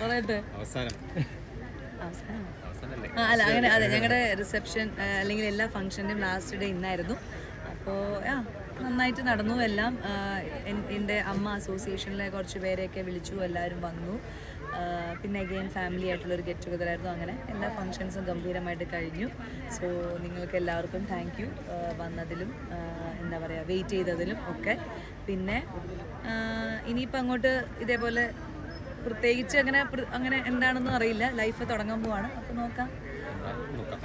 പറയട്ടെ. അവസാനം. അല്ല അങ്ങനെ അതെ ഞങ്ങളുടെ റിസപ്ഷൻ അല്ലെങ്കിൽ എല്ലാ ഫംഗ്ഷന്റെയും ലാസ്റ്റ് ഡേ ഇന്നായിരുന്നു. അപ്പോൾ ആ നന്നായിട്ട് നടന്നു. എല്ലാം എന്റെ അമ്മ അസോസിയേഷനിലെ കുറച്ച് പേരെയൊക്കെ വിളിച്ചു. എല്ലാവരും വന്നു. പിന്നെ അഗെയിൻ ഫാമിലി ആയിട്ടുള്ളൊരു ഗെറ്റ് ടുഗദർ ആയിരുന്നു. അങ്ങനെ എല്ലാ ഫങ്ഷൻസും ഗംഭീരമായിട്ട് കഴിഞ്ഞു. സോ നിങ്ങൾക്ക് എല്ലാവർക്കും താങ്ക് യു വന്നതിലും എന്താ പറയുക വെയിറ്റ് ചെയ്തതിലും ഒക്കെ. പിന്നെ ഇനിയിപ്പോൾ അങ്ങോട്ട് ഇതേപോലെ പ്രത്യേകിച്ച് അങ്ങനെ അങ്ങനെ എന്താണെന്നും അറിയില്ല. ലൈഫ് തുടങ്ങാൻ പോവാണ്. അപ്പോൾ നോക്കാം.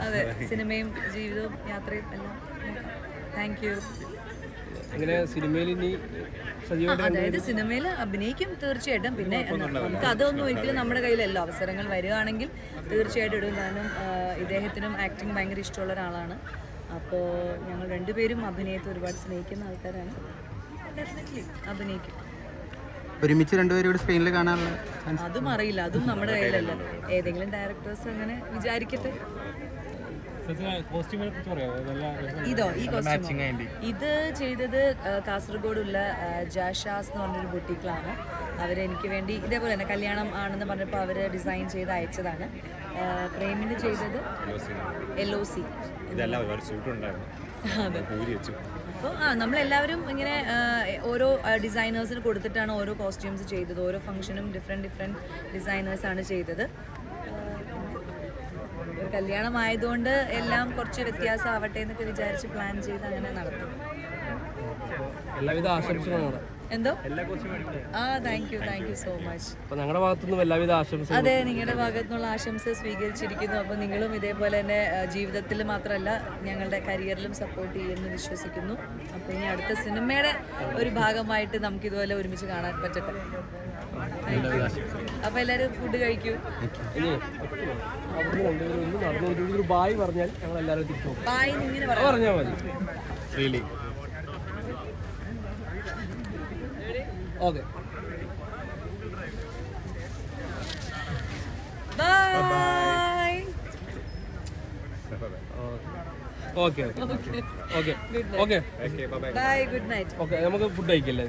അതെ സിനിമയും ജീവിതവും യാത്രയും എല്ലാം താങ്ക് യു അങ്ങനെ സിനിമയിൽ ഇനി അതായത് സിനിമയിൽ അഭിനയിക്കും തീർച്ചയായിട്ടും. പിന്നെ നമുക്ക് അതൊന്നും ഒരിക്കലും നമ്മുടെ കയ്യിലല്ലോ. അവസരങ്ങൾ വരികയാണെങ്കിൽ തീർച്ചയായിട്ടും ഇടും. കാരണം ഇദ്ദേഹത്തിനും ആക്ടിങ് ഭയങ്കര ഇഷ്ടമുള്ള ഒരാളാണ്. അപ്പോൾ ഞങ്ങൾ രണ്ടുപേരും അഭിനയത്തെ ഒരുപാട് സ്നേഹിക്കുന്ന ആൾക്കാരാണ്. ഡെഫിനറ്റ്ലി അഭിനയിക്കും. ഒരുമിച്ച് രണ്ടുപേരും ഇവിടെ സ്പെയിനിൽ കാണാനുള്ള? അതും അറിയില്ല. അതും നമ്മുടെ കയ്യിലല്ല. ഏതെങ്കിലും ഡയറക്ടേഴ്സ് അങ്ങനെ വിചാരിക്കട്ടെ. ഇതോ ഈ കോസ്റ്റ്യൂം ഇത് ചെയ്തത് കാസർഗോഡുള്ള ജാഷാസ് എന്ന് പറഞ്ഞൊരു ബുട്ടീക്കിലാണ് അവരെനിക്ക് വേണ്ടി ഇതേപോലെ തന്നെ കല്യാണം ആണെന്ന് പറഞ്ഞപ്പോൾ അവർ ഡിസൈൻ ചെയ്ത് അയച്ചതാണ്. പ്രേമിന് ചെയ്തത് എൽ ഒ സി ഇതെല്ലാം ഒരുപാട് അപ്പോൾ ആ നമ്മളെല്ലാവരും ഇങ്ങനെ ഓരോ ഡിസൈനേഴ്സിന് കൊടുത്തിട്ടാണ് ഓരോ കോസ്റ്റ്യൂംസ് ചെയ്തത്. ഓരോ ഫംഗ്ഷനും ഡിഫറെന്റ് ഡിഫറെന്റ് ഡിസൈനേഴ്സാണ് ചെയ്തത്. കല്യാണം ആയതുകൊണ്ട് എല്ലാം കുറച്ച് വ്യത്യാസമാവട്ടെ എന്നൊക്കെ വിചാരിച്ച് പ്ലാൻ ചെയ്ത് അങ്ങനെ നടത്തും. എല്ലാവിധ ആശംസകളും എന്തോ? ആ thank you thank you so much അപ്പോൾ ഞങ്ങളുടെ ഭാഗത്തുനിന്നും എല്ലാവിധ ആശംസകളും അതെ നിങ്ങളുടെ ഭാഗത്തു നിന്നുള്ള ആശംസ സ്വീകരിച്ചിരിക്കുന്നു. അപ്പോൾ നിങ്ങളും ഇതേപോലെ തന്നെ ജീവിതത്തിൽ മാത്രമല്ല ഞങ്ങളുടെ കരിയറിലും സപ്പോർട്ട് ചെയ്യുമെന്ന് വിശ്വസിക്കുന്നു. അപ്പോൾ ഇനി അടുത്ത സിനിമയുടെ ഒരു ഭാഗമായിട്ട് നമുക്ക് ഇതുപോലെ ഒരുമിച്ച് കാണാൻ പറ്റട്ടെ. അപ്പോൾ എല്ലാരും ഫുഡ് കഴിക്കൂ. ബായ് പറഞ്ഞാൽ ഞങ്ങൾ എല്ലാവരും ബായ് ഇങ്ങനെ പറഞ്ഞാൽ മതി. Okay. Okay okay. Okay. Okay okay. Bye bye good night okay നമുക്ക് ഫുഡ് കഴിക്കില്ലേ?